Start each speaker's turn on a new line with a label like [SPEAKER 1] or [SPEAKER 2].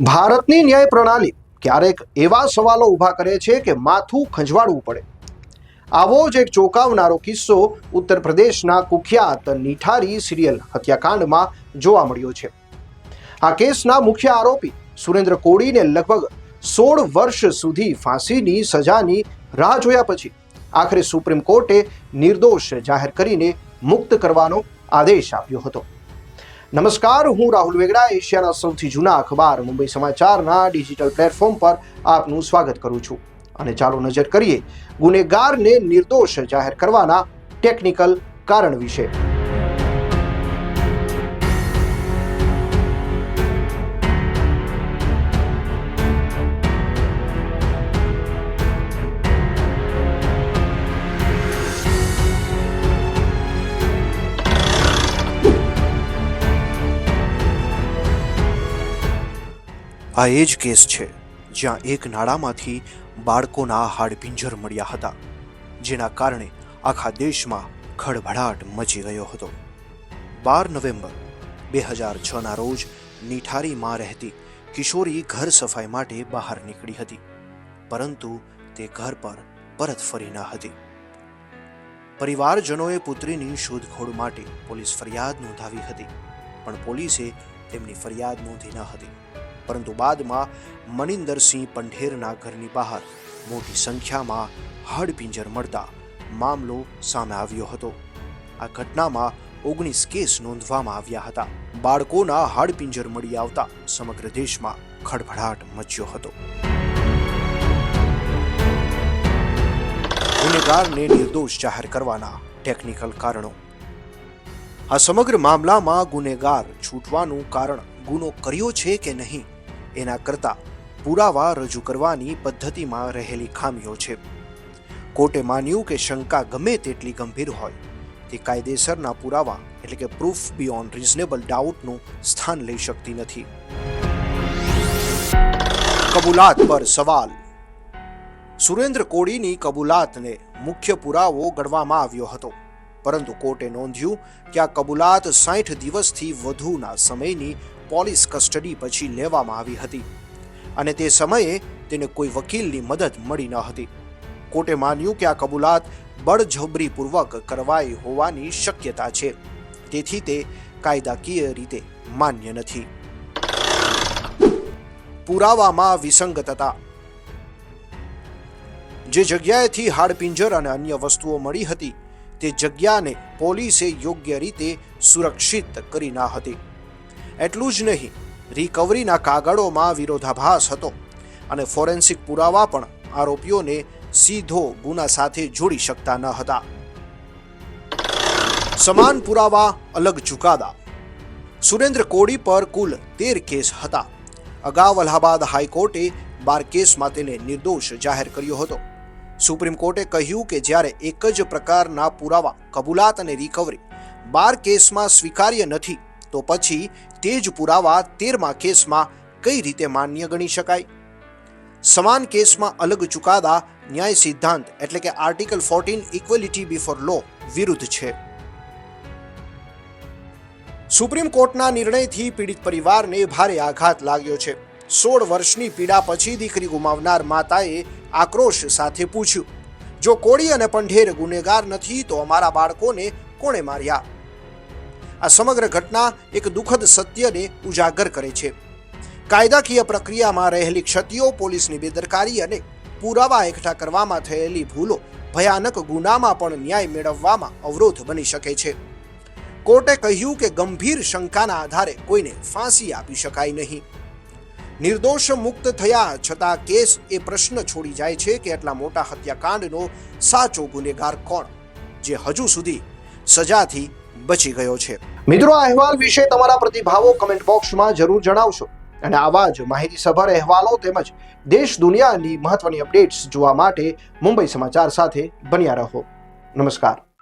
[SPEAKER 1] ભારતની ન્યાય પ્રણાલી ક્યારેક એવા સવાલો ઊભા કરે છે કે માથું ખંજવાળવું પડે. આવો જ એક ચોંકાવનારો કિસ્સો ઉત્તર પ્રદેશના કુખ્યાત નિઠારી સિરિયલ હત્યાકાંડમાં જોવા મળ્યો છે. આ કેસના મુખ્ય આરોપી સુરેન્દ્ર કોડીને લગભગ સોળ વર્ષ સુધી ફાંસીની સજાની રાહ જોયા પછી આખરે સુપ્રીમ કોર્ટે નિર્દોષ જાહેર કરીને મુક્ત કરવાનો આદેશ આપ્યો હતો. નમસ્કાર, હું રાહુલ વેગડા, એશિયાના સૌથી જૂના અખબાર મુંબઈ સમાચારના ડિજિટલ પ્લેટફોર્મ પર આપનું સ્વાગત કરું છું. અને ચાલો નજર કરીએ, ગુનેગારને નિર્દોષ જાહેર કરવાના ટેકનિકલ કારણ વિશે.
[SPEAKER 2] આ એ જ કેસ છે, જ્યાં એક નાળામાંથી બાળકોના હાડપિંજર મળ્યા હતા, જેના કારણે આખા દેશમાં ખળભળાટ મચી ગયો હતો. બાર નવેમ્બર બે હજાર છના રોજ નિઠારીમાં રહેતી કિશોરી ઘર સફાઈ માટે બહાર નીકળી હતી, પરંતુ તે ઘર પર પરત ફરી ન હતી. પરિવારજનોએ પુત્રીની શોધખોળ માટે પોલીસ ફરિયાદ નોંધાવી હતી, પણ પોલીસે તેમની ફરિયાદ નોંધી ન હતી. પરંતુ બાદમાં મનિંદરસિંહ પંઢેરના ઘરની બહાર મોટી સંખ્યામાં હાડપિંજર મળતા મામલો સામે આવ્યો હતો. આ ઘટનામાં ઓગણીસ કેસ નોંધવામાં આવ્યા હતા. બાળકોના હાડપિંજર મળી આવતા સમગ્ર દેશમાં ખળભળાટ મચ્યો હતો. ગુનેગારને નિર્દોષ જાહેર કરવાના ટેકનિકલ કારણો. આ સમગ્ર મામલામાં ગુનેગાર છૂટવાનું કારણ ગુનો કર્યો છે કે નહીં એના કરતાં પુરાવા રજૂ કરવાની પદ્ધતિમાં રહેલી ખામીઓ છે. કોર્ટે માન્યું કે શંકા ગમે તેટલી ગંભીર હોય, તે કાયદેસરના પુરાવા એટલે કે પ્રૂફ બિયોન્ડ રિઝનેબલ ડાઉટનું સ્થાન લઈ શકતી નથી. કબૂલાત પર સવાલ. સુરેન્દ્ર કોડીની કબૂલાતને મુખ્ય પુરાવો ગણવામાં આવ્યો હતો, પરંતુ કોર્ટે નોંધ્યું કે આ કબૂલાત સાઠ દિવસથી વધુના સમયની પોલીસ કસ્ટડી પછી લેવામાં આવી હતી અને તે સમયે તેને કોઈ વકીલની મદદ મળી ન હતી. કોર્ટે માન્યું કે આ કબૂલાત બળજબરીપૂર્વક કરવાઈ હોવાની શક્યતા છે. તેથી તે કાયદાકીય રીતે માન્ય નથી. પુરાવામાં વિસંગતતા. જે જગ્યાએથી હાડપિંજર અને અન્ય વસ્તુઓ મળી હતી, તે જગ્યાને પોલીસે યોગ્ય રીતે સુરક્ષિત કરી ના હતી. એટલું જ નહીં રિકવરીના કાગળોમાં વિરોધાભાસ હતો અને ફોરેન્સિક પુરાવા પણ આરોપીઓને સીધો ગુના સાથે જોડી શકતા ન હતા. સમાન પુરાવા અલગ ચુકાદા. સુરેન્દ્ર કોડી પર કુલ તેર કેસ હતા. અગાઉ અલ્હાબાદ હાઈકોર્ટે બાર કેસમાં તેને નિર્દોષ જાહેર કર્યો હતો. સુપ્રીમ કોર્ટે કહ્યું કે જ્યારે એક જ પ્રકારના પુરાવા, કબૂલાત અને રિકવરી બાર કેસમાં સ્વીકાર્ય નથી, તો પછી તે જ પુરાવા તેરમા કેસમાં કઈ રીતે માન્ય ગણી શકાય? સમાન કેસમાં અલગ ચુકાદા ન્યાય સિદ્ધાંત એટલે કે article fourteen equality before law વિરુદ્ધ છે. સુપ્રીમ કોર્ટના નિર્ણયથી પીડિત પરિવારને ભારે આઘાત લાગ્યો છે. સોળ વર્ષની પીડા પછી દીકરી ગુમાવનાર માતાએ આક્રોશ સાથે પૂછ્યું, જો કોળી અને પંઢેર ગુનેગાર નથી તો અમારા બાળકોને કોણે માર્યા? આ સમગ્ર ઘટના એક દુઃખદ સત્યને ઉજાગર કરે છે. કાયદાકીય પ્રક્રિયામાં રહેલી ક્ષતિઓ, પોલીસની બેદરકારી અને પુરાવા એકઠા કરવામાં થયેલી ભૂલો ભયાનક ગુનામાં પણ ન્યાય મેળવવામાં અવરોધ બની શકે છે. કોર્ટે કહ્યું કે ગંભીર શંકાના આધારે કોઈને ફાંસી આપી શકાય નહીં. નિર્દોષ મુક્ત થયા છતાં કેસ એ પ્રશ્ન છોડી જાય છે કે આટલા મોટા હત્યાકાંડનો સાચો ગુનેગાર કોણ? જે હજુ સુધી સજાથી બચી ગયો છે.
[SPEAKER 1] મિત્રો, આ અહેવાલ વિશે તમારા પ્રતિભાવો કમેન્ટ બોક્સમાં જરૂર જણાવશો. અને આવા જ માહિતીસભર અહેવાલો તેમજ દેશ દુનિયાની મહત્વની અપડેટ્સ જોવા માટે મુંબઈ સમાચાર સાથે બન્યા રહો. નમસ્કાર.